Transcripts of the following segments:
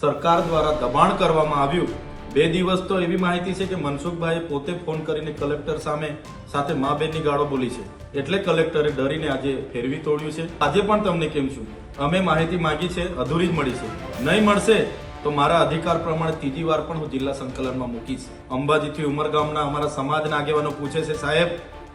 સરકાર દ્વારા દબાણ કરવામાં આવ્યું. બે દિવસ તો એવી માહિતી છે કે મનસુખભાઈએ પોતે ફોન કરીને કલેક્ટર સામે સાથે મા બેનની ગાળો બોલી છે. એટલે કલેક્ટરે ડરીને આજે ફેરવી તોડ્યું છે. આજે પણ તમને કેમ છું? અમે માહિતી માંગી છે, અધૂરી જ મળી છે. નહીં મળશે તો મારા અધિકાર પ્રમાણે ત્રીજી વાર પણ હું જિલ્લા સંકલનમાં મૂકીશ. અંબાજીથી ઉમરગામના અમારા સમાજના આગેવાનો પૂછે છે, સાહેબ,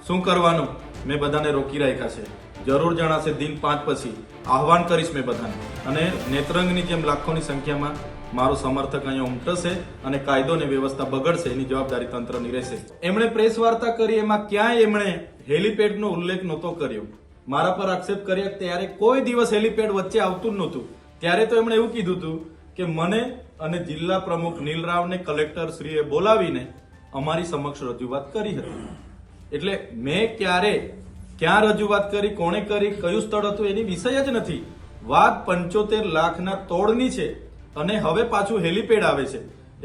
શું કરવાનું? મેં બધાને રોકી રાખ્યા છે. જરૂર જણાશે દિન પાંચ પછી. આહવાન કરીશ મેં બધાને. અને નેત્રંગની જેમ લાખોની સંખ્યામાં મારો સમર્થક અહીંયા ઉમટશે અને કાયદો ને વ્યવસ્થા બગડશે, એની જવાબદારી તંત્રની રહેશે. એમણે પ્રેસ વાર્તા કરી, એમાં ક્યાંય એમણે હેલિપેડનો ઉલ્લેખ નહોતો કર્યો. મારા પર આક્ષેપ કર્યા ત્યારે કોઈ દિવસ હેલિપેડ વચ્ચે આવતું જ નહોતું. ત્યારે તો એમણે એવું કીધું હતું કે મને અને જિલ્લા પ્રમુખ નીલ રાવને કલેક્ટર શ્રીએ બોલાવીને અમારી સમક્ષ રજૂઆત કરી હતી. એટલે મેં ક્યારે ક્યાં રજૂઆત કરી, કોણે કરી, કયું સ્થળ હતું એની વિષય જ નથી. વાત પંચોતેર લાખના તોડની છે અને હવે પાછું હેલિપેડ આવે છે.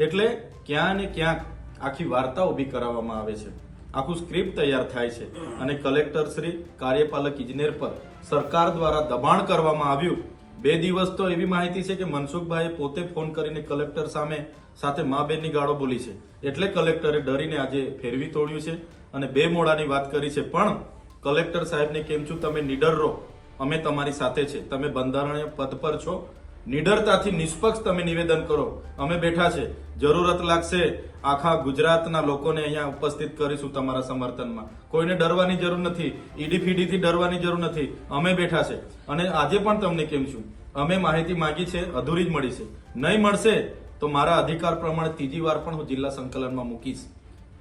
એટલે ક્યાં ને ક્યાંક આખી વાર્તા ઊભી કરાવવામાં આવે છે. આખું સ્ક્રિપ્ટ તૈયાર થાય છે અને કલેક્ટર શ્રી, કાર્યપાલક, ઇજનેર પર સરકાર દ્વારા દબાણ કરવામાં આવ્યું. બે દિવસ તો એવી માહિતી છે કે મનસુખભાઈએ પોતે ફોન કરીને કલેક્ટર સામે સાથે મા બેનની ગાળો બોલી છે. એટલે કલેક્ટરે ડરીને આજે ફેરવી તોડ્યું છે અને બે મોડાની વાત કરી છે. પણ કલેક્ટર સાહેબને કેમ છું? તમે નીડર રહો. અમે તમારી સાથે છે. તમે બંધારણીય પદ પર છો. નિડરતાથી નિષ્પક્ષ તમે નિવેદન કરો. અમે બેઠા છે. જરૂરત લાગશે આખા ગુજરાતના લોકોને અહીંયા ઉપસ્થિત કરીશું તમારા સમર્થનમાં. કોઈને ડરવાની જરૂર નથી. ઈડી ફીડીથી ડરવાની જરૂર નથી. અમે બેઠા છે. અને આજે પણ તમને કેમ છું? અમે માહિતી માંગી છે, અધૂરી જ મળી છે. નહીં મળશે તો મારા અધિકાર પ્રમાણે ત્રીજી વાર પણ હું જિલ્લા સંકલનમાં મૂકીશ.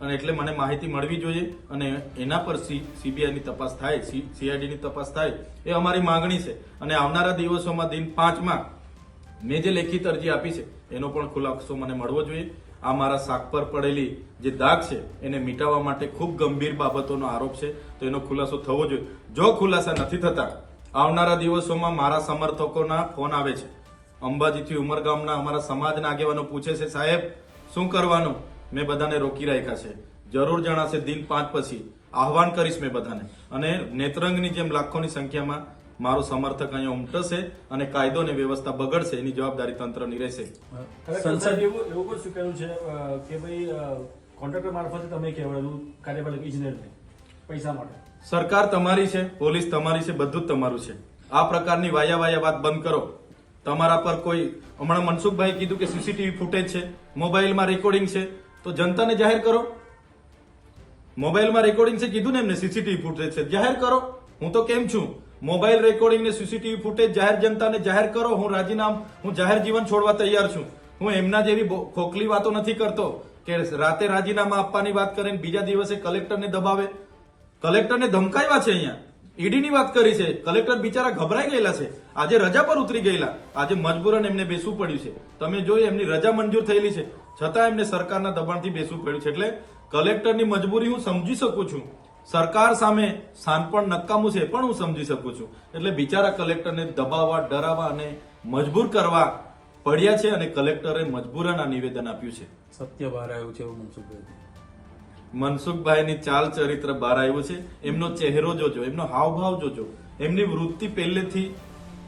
અને એટલે મને માહિતી મળવી જોઈએ અને એના પર સીબીઆઈની તપાસ થાય સીઆઈડીની તપાસ થાય એ અમારી માંગણી છે. અને આવનારા દિવસોમાં દિન પાંચમાં મેં જે લેખિત અરજી આપી છે, એનો પણ ખુલાસો મને મળવો જોઈએ. આ મારા શાક પર પડેલી જે દાગ છે, એને મિટાવવા માટે ખૂબ ગંભીર બાબતોનો આરોપ છે, તો એનો ખુલાસો થવો જોઈએ. જો ખુલાસા નથી થતા, આવનારા દિવસોમાં મારા સમર્થકોના ફોન આવે છે. અંબાજીથી ઉમરગામના અમારા સમાજના આગેવાનો પૂછે છે, સાહેબ, શું કરવાનું? મેં બધાને રોકી રાખ્યા છે. જરૂર જણાશે દિન પાંચ પછી. આહવાન કરીશ મેં બધાને. અને નેત્રંગની જેમ લાખોની સંખ્યામાં મારો સમર્થક અહીંયા ઉમટશે અને કાયદો ને વ્યવસ્થા બગડશે એની જવાબદારી તંત્રની રહેશે. સંસદ એવું એવું પણ સ્વીકાર્યું છે કે ભાઈ કોન્ટ્રાક્ટર મારફતે તમે કહેવાયેલું કાર્યપાલક ઇજનેરને પૈસા માટે. સરકાર તમારી છે પોલીસ તમારી છે બધું જ તમારું છે. આ પ્રકારની વાયા વાયા વાત બંધ કરો. તમારા પર કોઈ હમણાં મનસુખભાઈ કીધું કે સીસીટીવી ફૂટેજ છે મોબાઈલમાં રેકોર્ડિંગ છે તો જનતાને જાહેર કરો. મોબાઈલમાં રેકોર્ડિંગ છે, કીધું ને એમને સીસીટીવી ફૂટેજ છે. જાહેર કરો. હું તો કેમ છું? મોબાઈલ રેકોર્ડિંગ ને સીસીટીવી ફૂટેજ જાહેર જનતાને જાહેર કરો. હું રાજીનામ, હું જાહેર જીવન છોડવા તૈયાર છું. હું એમના જેવી ખોખલી વાતો નથી કરતો કે રાતે રાજીનામા આપવાની વાત કરે બીજા દિવસે કલેક્ટરને દબાવે. કલેક્ટરને ધમકાવ્યા છે અહીંયા. ઈડીની વાત કરી છે. કલેક્ટર બિચારા ગભરાઈ ગયેલા છે. આજે રજા પર ઉતરી ગયેલા. આજે મજબૂરન એમને બેસવું પડ્યું છે. તમે જોઈ એમની રજા મંજૂર થયેલી છે. છતાં એમને સરકારના દબાણથી બેસવું પડ્યું છે. એટલે કલેક્ટરની મજબૂરી હું સમજી શકું છું. સરકાર સામે સાનપણ નકામું છે પણ હું સમજી શકું છું. એટલે બિચારા કલેક્ટરને દબાવવા, ડરાવવા અને મજબૂર કરવા પડ્યા છે અને કલેક્ટરે મજબૂરાના નિવેદન આપ્યું છે. સત્ય બહાર આવ્યું છે એવું મનસુખભાઈ. મનસુખભાઈની ચાલ ચરિત્ર બહાર આવ્યું છે. એમનો ચહેરો જોજો, એમનો હાવભાવ જોજો. એમની વૃત્તિ પહેલેથી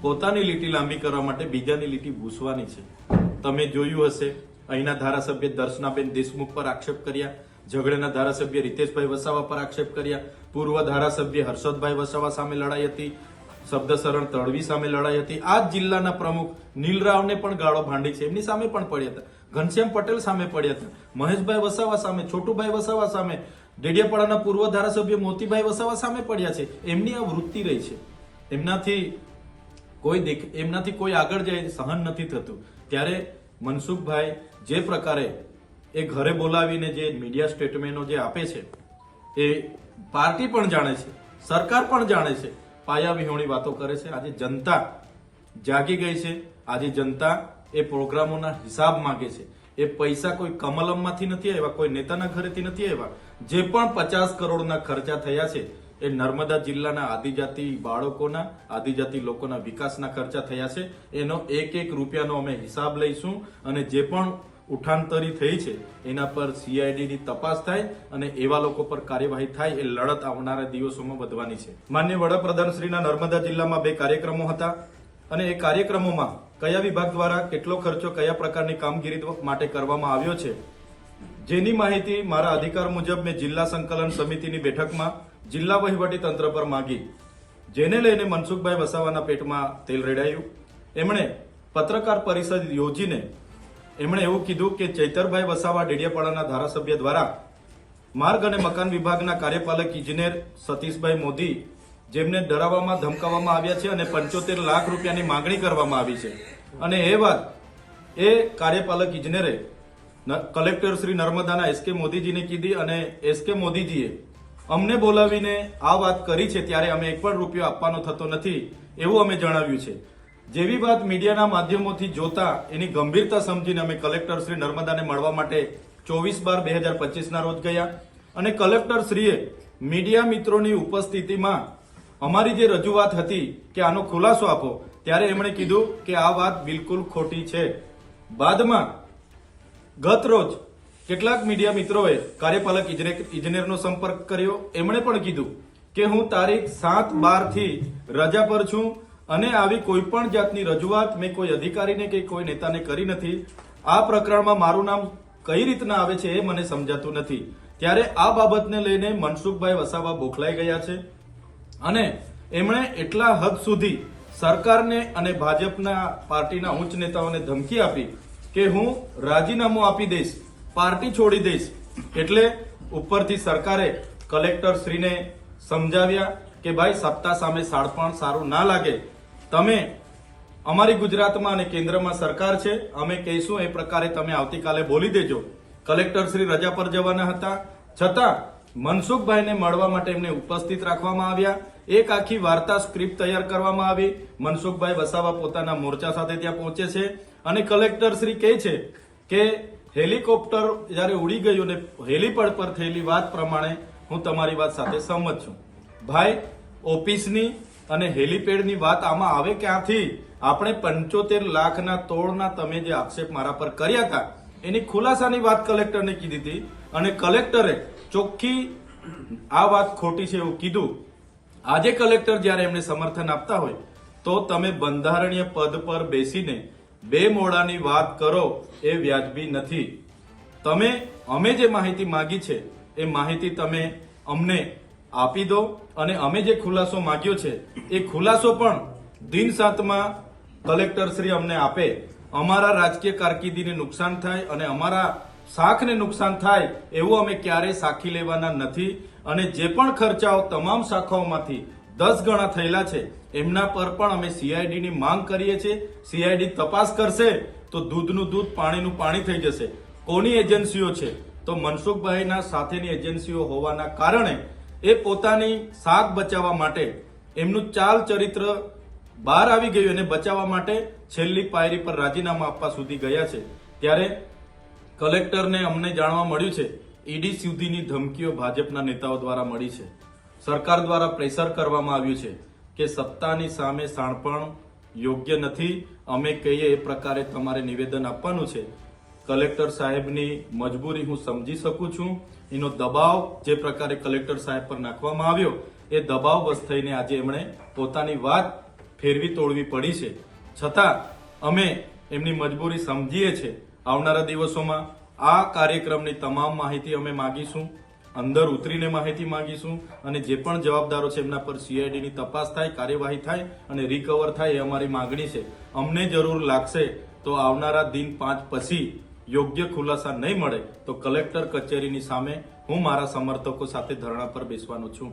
પોતાની લીટી લાંબી કરવા માટે બીજાની લીટી ભૂસવાની છે. તમે જોયું હશે, અહીંના ધારાસભ્ય દર્શનાબેન દેશમુખ પર આક્ષેપ કર્યા, ઝઘડેના ધારાસભ્ય રીતેશભાઈ વસાવા પર આક્ષેપ કર્યા, પૂર્વ ધારાસભ્ય હર્ષદભાઈ વસાવા સામે લડાઈ હતી શબ્દશરણ તળવી સામે લડાઈ હતી. આ જ જિલ્લાના પ્રમુખ નીલરાવને પણ ગાળો ભાંડી છે. એમની સામે પણ પડ્યા હતા. ઘનશ્યામ પટેલ સામે પડ્યા હતા. મહેશભાઈ વસાવા સામે, છોટુભાઈ વસાવા સામે, ડેડિયાપાડાના પૂર્વ ધારાસભ્ય મોતીભાઈ વસાવા સામે પડ્યા છે. એમની આ વૃત્તિ રહી છે. એમનાથી કોઈ દેખ, એમનાથી કોઈ આગળ જાય સહન નથી થતું. ત્યારે મનસુખભાઈ જે પ્રકારે એ ઘરે બોલાવીને જે મીડિયા સ્ટેટમેન્ટો જે આપે છે, એ પાર્ટી પણ જાણે છે, સરકાર પણ જાણે છે પાયા વિહોણી વાતો કરે છે. આજે જનતા જાગી ગઈ છે. આજે જનતા એ પ્રોગ્રામોના હિસાબ માંગે છે. એ પૈસા કોઈ કમલમમાંથી નથી આવ્યા, કોઈ નેતાના ઘરેથી નથી આવ્યા. જે પણ પચાસ કરોડના ખર્ચા થયા છે, એ નર્મદા જિલ્લાના આદિજાતિ બાળકોના, આદિજાતિ લોકોના વિકાસના ખર્ચા થયા છે. એનો એક એક રૂપિયાનો અમે હિસાબ લઈશું અને જે પણ ઉઠાંતરી થઈ છે, એના પર સીઆઈડીની તપાસ થાય અને એવા લોકો પર કાર્યવાહી થાય, એ લડત આવનારા દિવસોમાં વધવાની છે. માન્ય વડાપ્રધાનશ્રીના નર્મદા જિલ્લામાં બે કાર્યક્રમો હતા અને એ કાર્યક્રમોમાં કયા વિભાગ દ્વારા કેટલો ખર્ચો કયા પ્રકારની કામગીરી માટે કરવામાં આવ્યો છે? જેની માહિતી મારા અધિકાર મુજબ મેં જિલ્લા સંકલન સમિતિની બેઠકમાં જિલ્લા વહીવટી તંત્ર પર માંગી. જેને લઈને મનસુખભાઈ વસાવાના પેટમાં તેલ રેડાયું. એમણે પત્રકાર પરિષદ યોજીને એમણે એવું કીધું કે ચૈતરભાઈ વસાવા ડેડિયાપાડાના ધારાસભ્ય દ્વારા માર્ગ અને મકાન વિભાગના કાર્યપાલક ઇજનેર સતીશભાઈ મોદી જેમને ડરાવવામાં ધમકાવવામાં આવ્યા છે અને પંચોતેર લાખ રૂપિયાની માંગણી કરવામાં આવી છે. અને એ વાત એ કાર્યપાલક ઇજનેરે કલેક્ટર શ્રી નર્મદાના એસ કે મોદીજીને કીધી અને એસ કે મોદીજીએ અમને બોલાવીને આ વાત કરી છે ત્યારે અમે એક પણ રૂપિયો આપવાનો થતો નથી એવું અમે જણાવ્યું છે. જેવી વાત મીડિયાના માધ્યમોથી જોતા એની ગંભીરતા સમજીને અમે કલેક્ટર શ્રી નર્મદાને મળવા માટે ચોવીસ બાર બે હજાર પચીસના રોજ ગયા અને કલેક્ટર શ્રીએ મીડિયા મિત્રોની ઉપસ્થિતિમાં અમારી જે રજૂઆત હતી કે આનો ખુલાસો આપો, ત્યારે એમણે કીધું કે આ વાત બિલકુલ ખોટી છે. બાદમાં ગત રોજ કેટલાક મીડિયા મિત્રોએ કાર્યપાલક ઇજને- ઇજનેરનો સંપર્ક કર્યો. એમણે પણ કીધું કે હું તારીખ સાત બારથી રજા પર છું અને આવી કોઈ પણ જાતની રજૂઆત મેં કોઈ અધિકારીને કે કોઈ નેતાને કરી નથી. આ પ્રકરણમાં મારું નામ કઈ રીતના આવે છે એ મને સમજાતું નથી. ત્યારે આ બાબતને લઈને મનસુખભાઈ વસાવા બોખલાઈ ગયા છે. અને એમણે એટલા હદ સુધી સરકારને અને ભાજપના પાર્ટીના ઉચ્ચ નેતાઓને ધમકી આપી કે હું રાજીનામું આપી દઈશ, પાર્ટી છોડી દઈશ. એટલે ઉપરથી સરકારે કલેક્ટર શ્રીને સમજાવ્યા કે ભાઈ સત્તા સામે સાડપણ સારું ના લાગે. તમે અમારી ગુજરાતમાં અને કેન્દ્રમાં સરકાર છે, અમે કહીશું એ પ્રકારે તમે આવતીકાલે બોલી દેજો. કલેક્ટર શ્રી રજા પર જવાના હતા. છતાં મનસુખભાઈને મળવા માટે એમને ઉપસ્થિત રાખવામાં આવ્યા. એક આખી વાર્તા સ્ક્રિપ્ટ તૈયાર કરવામાં આવી. મનસુખભાઈ વસાવા પોતાના મોરચા સાથે ત્યાં પહોંચે છે. અને કલેક્ટર શ્રી કહે છે કે, હેલિકોપ્ટર જ્યારે ઉડી ગયું ને હેલીપેડ પર થયેલી વાત પ્રમાણે હું તમારી વાત સાથે સહમત છું. ભાઈ, ઓફિસની અને હેલીપેડની વાત આમાં આવે ક્યાંથી? આપણે પંચોતેર લાખના તોડના તમે જે આક્ષેપ મારા પર કર્યા હતા, એની ખુલાસાની વાત કલેક્ટરને કીધી હતી. અને કલેક્ટરે ચોખ્ખી આ વાત ખોટી છે એવું કીધું. આજે કલેક્ટર જ્યારે એમને સમર્થન આપતા હોય, તો તમે બંધારણીય પદ પર બેસીને બે મોડાની વાત કરો એ વ્યાજબી નથી. તમે, અમે જે માહિતી માગી છે, એ માહિતી તમે અમને આપી દો અને અમે જે ખુલાસો માંગ્યો છે, એ ખુલાસો પણ દિન સાતમાં કલેક્ટર શ્રી અમને આપે. અમારા રાજકીય કારકિર્દીને નુકસાન થાય અને અમારા શાખને નુકસાન થાય એવું અમે ક્યારેય સાખી લેવાના નથી અને જે પણ ખર્ચાઓ તમામ શાખાઓમાંથી દસ ગણા થયેલા છે, એમના પર પણ અમે સીઆઈડીની માંગ કરીએ છીએ. સીઆઈડી તપાસ કરશે તો દૂધનું દૂધ, પાણીનું પાણી થઈ જશે. કોની એજન્સીઓ છે? તો મનસુખભાઈના સાથેની એજન્સીઓ હોવાના કારણે એ પોતાની શાક બચાવવા માટે એમનું ચાલ ચરિત્ર બહાર આવી ગયું અને બચાવવા માટે છેલ્લી પાયરી પર રાજીનામા આપવા સુધી ગયા છે. ત્યારે કલેક્ટરને અમને જાણવા મળ્યું છે, ઈડી સુધીની ધમકીઓ ભાજપના નેતાઓ દ્વારા મળી છે. સરકાર દ્વારા પ્રેશર કરવામાં આવ્યું છે કે સત્તાની સામે શાણપણ યોગ્ય નથી. અમે કહીએ એ પ્રકારે તમારે નિવેદન આપવાનું છે. કલેક્ટર સાહેબની મજબૂરી હું સમજી શકું છું. એનો દબાવ જે પ્રકારે કલેક્ટર સાહેબ પર નાખવામાં આવ્યો, એ દબાવ વશ થઈને આજે એમણે પોતાની વાત ફેરવી તોડવી પડી છે. છતાં, અમે એમની મજબૂરી સમજીએ છીએ આવનારા દિવસોમાં આ કાર્યક્રમની તમામ માહિતી અમે માગીશું, અંદર ઉતરીને માહિતી માગીશું અને જે પણ જવાબદારો છે એમના પર સીઆઈડીની તપાસ થાય, કાર્યવાહી થાય અને રિકવર થાય એ અમારી માગણી છે. અમને જરૂર લાગશે તો આવનારા દિન પાંચ પછી યોગ્ય ખુલાસા નહીં મળે તો કલેક્ટર કચેરીની સામે હું મારા સમર્થકો સાથે ધરણા પર બેસવાનો છું.